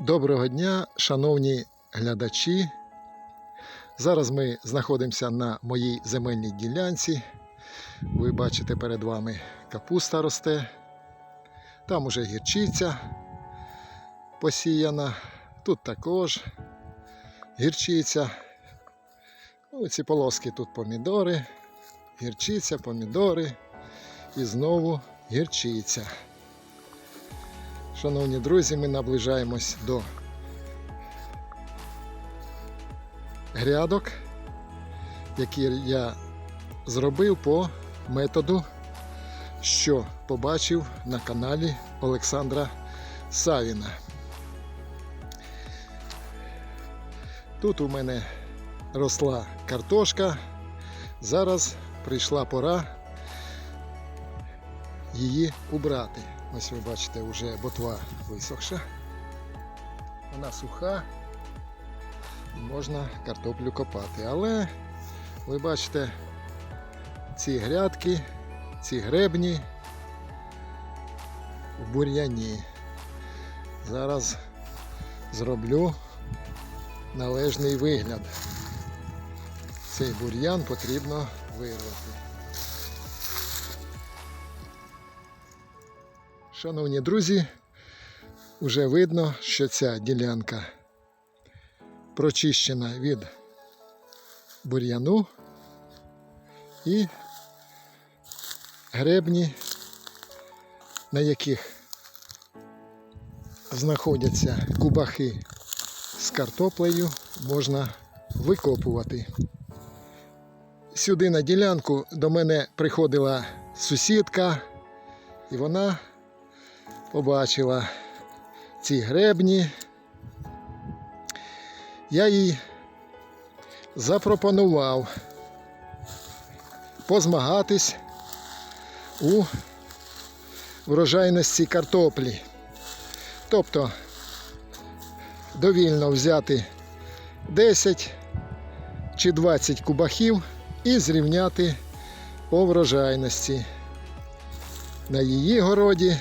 Доброго дня, шановні глядачі. Зараз ми знаходимося на моїй земельній ділянці. Ви бачите перед вами капуста росте. Там уже гірчиця посіяна. Тут також гірчиця. Ну, ці полоски тут помідори, гірчиця, помідори і знову гірчиця. Шановні друзі, ми наближаємось до грядок, які я зробив по методу, що побачив на каналі Олександра Савіна. Тут у мене росла картошка. Зараз прийшла пора її убрати. Ось ви бачите, вже ботва висохша. Вона суха можна картоплю копати. Але ви бачите, ці грядки, ці гребні в бур'яні. Зараз зроблю належний вигляд. Цей бур'ян потрібно вирвати. Шановні друзі, вже видно, що ця ділянка прочищена від бур'яну і гребні, на яких знаходяться кубахи з картоплею, можна викопувати. Сюди на ділянку до мене приходила сусідка, і вона побачила ці гребні. Я їй запропонував позмагатись у врожайності картоплі. Тобто довільно взяти 10 чи 20 кубахів і зрівняти по врожайності на її городі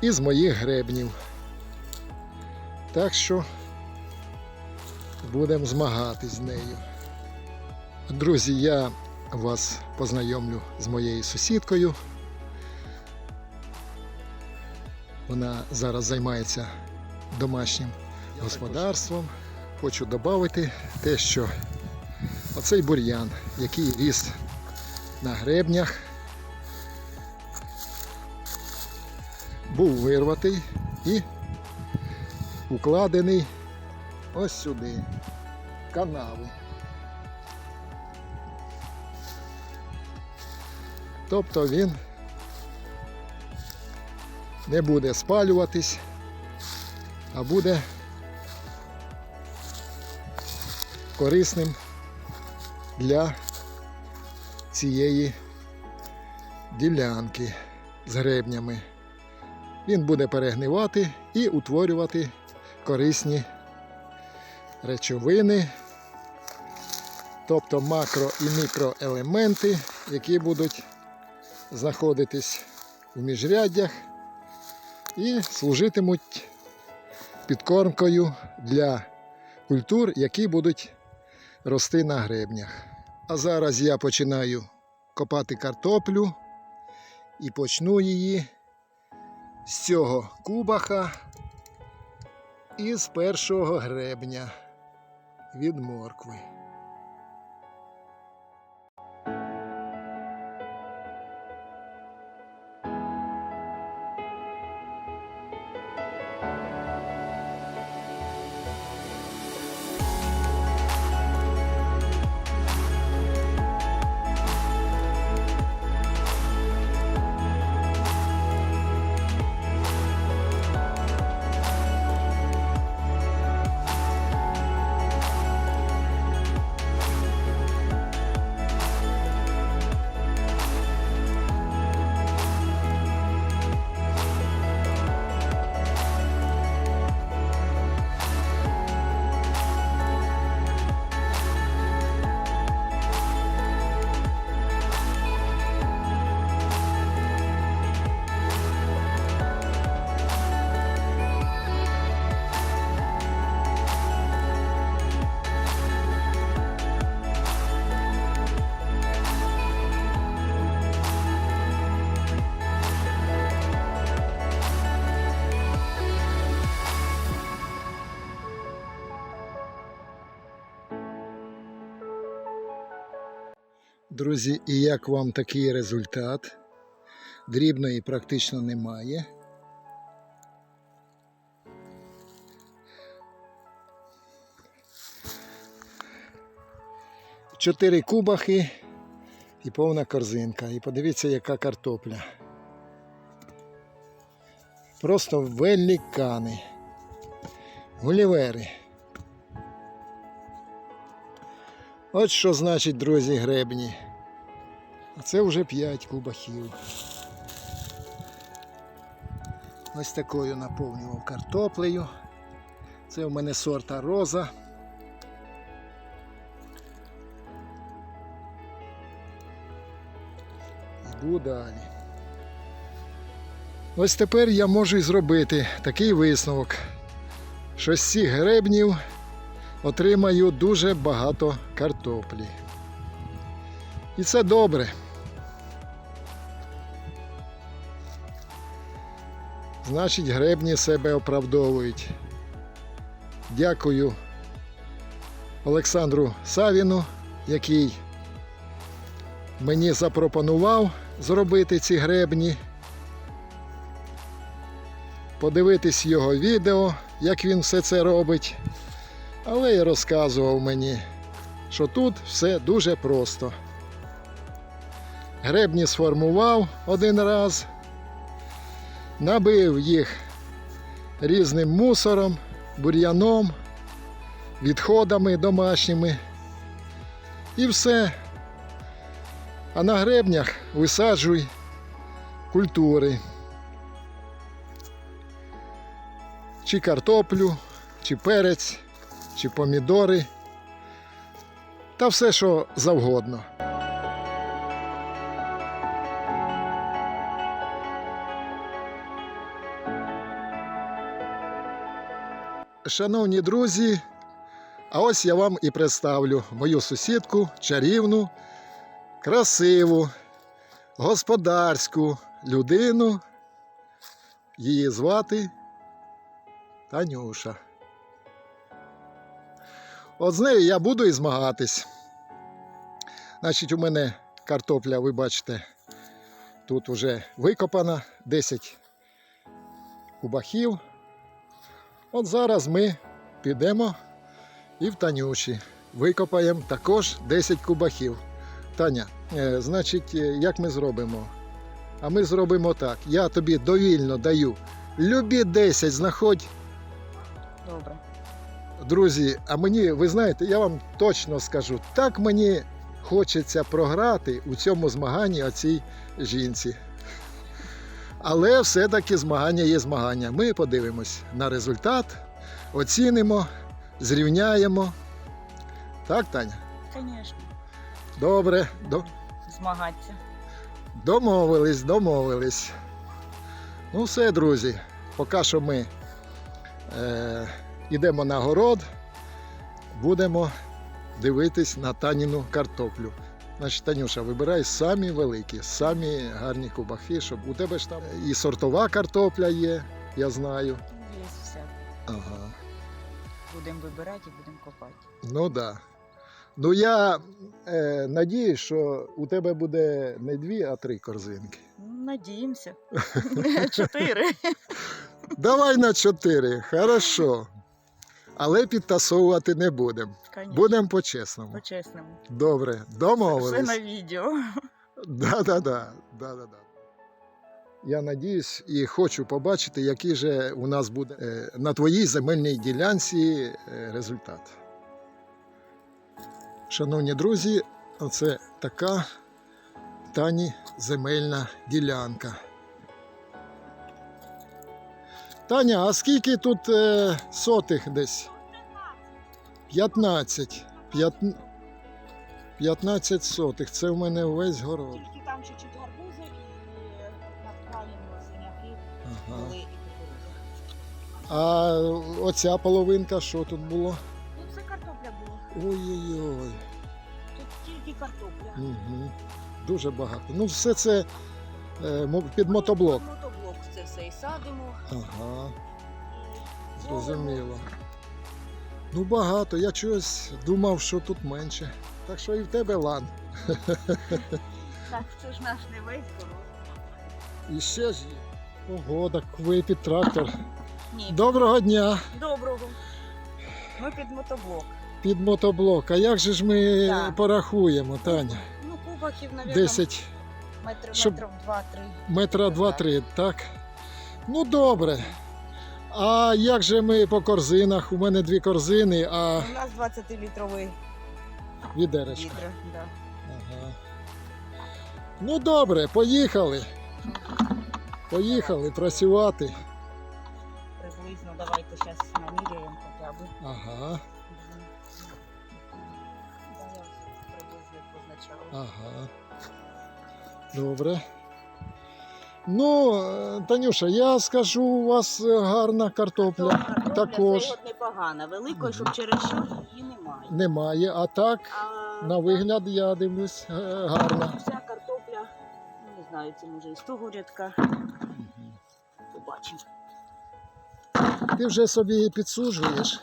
і з моїх гребнів. Так що будемо змагатись з нею. Друзі, я вас познайомлю з моєю сусідкою. Вона зараз займається домашнім господарством. Хочу додати те, що оцей бур'ян, який ріс на гребнях, був вирватий і укладений ось сюди, в канаву. Тобто він не буде спалюватись, а буде корисним для цієї ділянки з гребнями. Він буде перегнивати і утворювати корисні речовини, тобто макро і мікроелементи, які будуть знаходитись у міжряддях і служитимуть підкормкою для культур, які будуть рости на гребнях. А зараз я починаю копати картоплю і почну її з цього кубаха і з першого гребня від моркви. Друзі, і як вам такий результат? Дрібної практично немає. Чотири кубахи і повна корзинка. І подивіться, яка картопля. Просто великани. Гулівери. От що значить, друзі, гребні. А це вже 5 кубахів. Ось такою наповнював картоплею. Це у мене сорта роза. Йду далі. Ось тепер я можу і зробити такий висновок, що з цих гребнів отримаю дуже багато картоплі. І це добре. Значить, гребні себе оправдовують. Дякую Олександру Савіну, який мені запропонував зробити ці гребні. Подивитись його відео, як він все це робить. Але й розказував мені, що тут все дуже просто. Гребні сформував один раз, набив їх різним мусором, бур'яном, відходами домашніми. І все. А на гребнях висаджуй культури. Чи картоплю, чи перець, чи помідори. Та все, що завгодно. Шановні друзі, а ось я вам і представлю мою сусідку, чарівну, красиву, господарську людину. Її звати Танюша. От з нею я буду і змагатись. Значить, у мене картопля, ви бачите, тут вже викопана 10 кубахів. От зараз ми підемо і в Танюші. Викопаємо також 10 кубахів. Таня, е, значить, е, як ми зробимо? А ми зробимо так. Я тобі довільно даю. Любі 10 знаходь Добре. Друзі, а мені, ви знаєте, я вам точно скажу, так мені хочеться програти у цьому змаганні оцій жінці. Але все-таки змагання є змагання. Ми подивимось на результат, оцінимо, зрівняємо. Так, Таня? Звісно. Добре, до, Змагатися. домовились, домовились. Ну, все, друзі, поки що ми е, йдемо на город, будемо дивитись на Таніну картоплю. Значить, Танюша, вибирай самі великі, самі гарні кубахи, щоб у тебе ж там і сортова картопля є, я знаю. Є все. Ага. Будемо вибирати і будемо копати. Ну так. Да. Ну я е, надіюсь, що у тебе буде не дві, а три корзинки. Надіємося. Чотири. Давай на чотири, хорошо. Але підтасовувати не будемо. Будемо по-чесному. По-чесному. Добре, Все домовились. на відео. Да, да, да, да, да, да. Я надіюсь і хочу побачити, який же у нас буде е, на твоїй земельній ділянці е, результат. Шановні друзі, оце така тані земельна ділянка. Таня, а скільки тут е, сотих десь? 15. П'ят- 15 сотих. Це в мене весь город. Тільки там чуть-чуть гарбузи і над краєм синяки Ага. були і кукурудза. А оця половинка, що тут було? Тут все картопля була. Ой-ой-ой. Тут тільки картопля. Угу. Дуже багато. Ну, все це е, під мотоблок. Мотоблок це все і садимо. Ага, зрозуміло. Ну багато. Я чогось думав, що тут менше. Так що і в тебе лан. Так, це ж наш не весь город. І ще ж є. Ого, так трактор. Ні. Доброго дня! Доброго. Ми під мотоблок. Під мотоблок. А як же ж ми Так. порахуємо, Таня? Ну, кубахів, мабуть, 10 метрів, щоб- метрів два-три. метра Так. 2-3, так? Ну добре. А як же ми по корзинах? У мене дві корзини, а У нас 20-літровий відеречко. відро. Да. Ага. Ну добре, поїхали. Поїхали працювати. Приблизно давайте зараз наміряємо хоча б. Ага, Да, я приблизно позначала. ага. Добре. Ну, е, Танюша, я скажу, у вас е, гарна картопля. Картопля також. Це от непогана, великої, щоб через що її немає. Немає, а так, А на вигляд, я дивлюсь, е, гарна. Вся картопля, ну, не знаю, це може і з того рядка. Побачимо. Ти вже собі її підсуджуєш.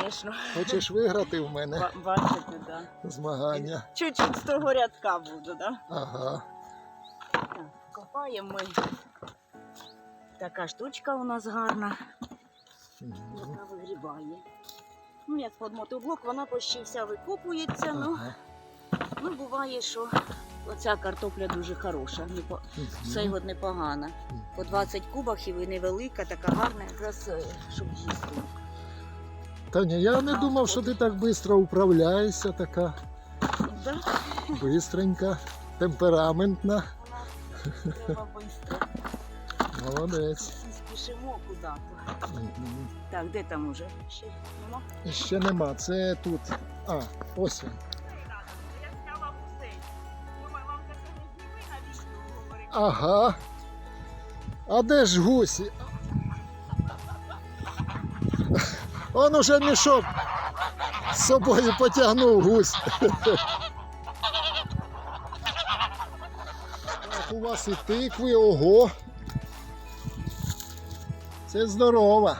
Звісно. Хочеш виграти в мене Ба- Бачите, да. змагання. Чуть-чуть з того рядка буду, да? Ага. Копаємо ми. Така штучка у нас гарна, яка вигрібає. Ну, як під мотоблок, вона почти вся викопується. Ну, Ага. ну буває, що оця картопля дуже хороша, не по- Мгм. все от непогана. По 20 кубахів і невелика, така гарна, якраз е, щоб їсти. Таня, я не думав, що ти так швидко управляєшся, така Да? бистренька, темпераментна. Треба швидко. Молодець. Спішимо куди-то. Так, де там уже? Ще нема? Ще нема, це тут. А, ось він. Ага. А де ж гусі? Он уже мішок з собою потягнув гусь. Вас і тикви, ого. Це здорово.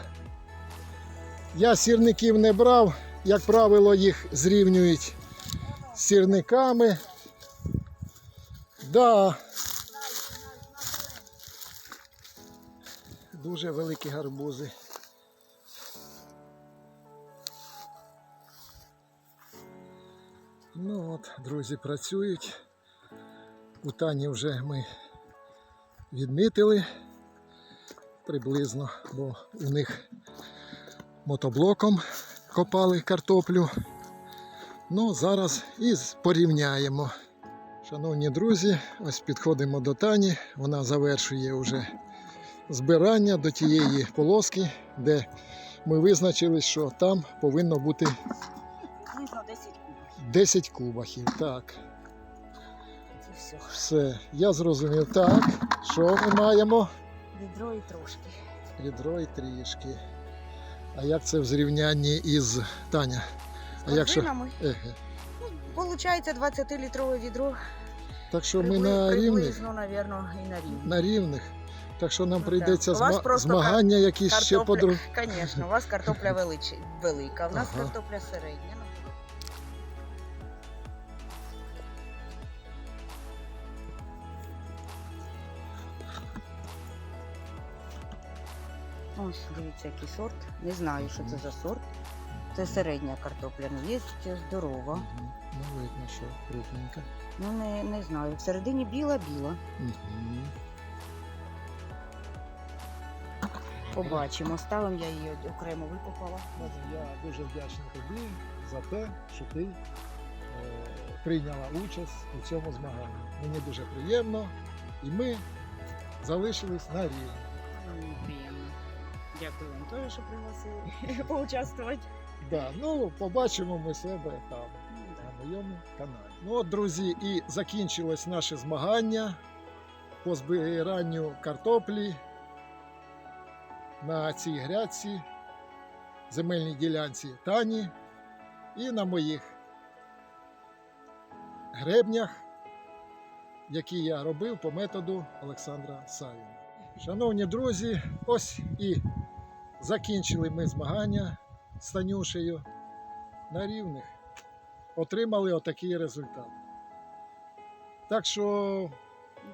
Я сірників не брав, як правило, їх зрівнюють з сірниками. Да, Дуже великі гарбузи. Ну от, друзі працюють. У Тані вже ми відмітили приблизно, бо у них мотоблоком копали картоплю. Ну, зараз і порівняємо. Шановні друзі, ось підходимо до Тані. Вона завершує вже збирання до тієї полоски, де ми визначили, що там повинно бути 10 кубів. 10 кубахів. Так, Це все. все, я зрозумів. Так, що ми маємо? Відро і трошки. Відро і трішки. А як це в зрівнянні із Таня? А З якщо- корзинами. Еге. Получається 20-літрове відро. Так що ми Прибли- на рівних? Приблизно, напевно, і на рівні. На рівних. Так що нам Ну, прийдеться так. У вас зма- просто змагання якісь ще картопля-. Звісно, у вас картопля величі, велика, у нас Ага. картопля середня. Ось, дивіться, який сорт. Не знаю, що це за сорт. Це середня картопля, ну є здорова. Ну, видно, що крупненька. Ну не, не знаю. Всередині біла-біла. Побачимо. Ставимо я її окремо викопала. Я дуже вдячний тобі за те, що ти е, прийняла участь у цьому змаганні. Мені дуже приємно, і ми залишились на рівні. Дякую вам теж, що пригласили поучаствувати. Да, ну, побачимо ми себе там Ну, на моєму каналі. Ну от, друзі, і закінчилось наше змагання по збиранню картоплі на цій грядці, земельній ділянці Тані і на моїх гребнях, які я робив по методу Олександра Савіна. Шановні друзі, ось і закінчили ми змагання з Танюшею на рівних. Отримали отакий результат. Так що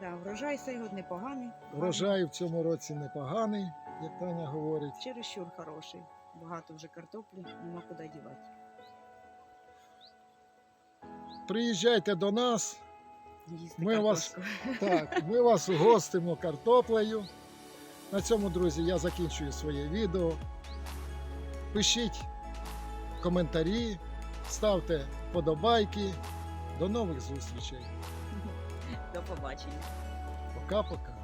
Да, врожай год непоганий. врожай в цьому році непоганий, як Таня говорить. Чересчур хороший. Багато вже картоплі, нема куди дівати. Приїжджайте до нас. Їсти Ми вас- картошку. Так, ми вас гостимо картоплею. На цьому, друзі, я закінчую своє відео. Пишіть коментарі, ставте вподобайки. До нових зустрічей. До побачення. Пока-пока.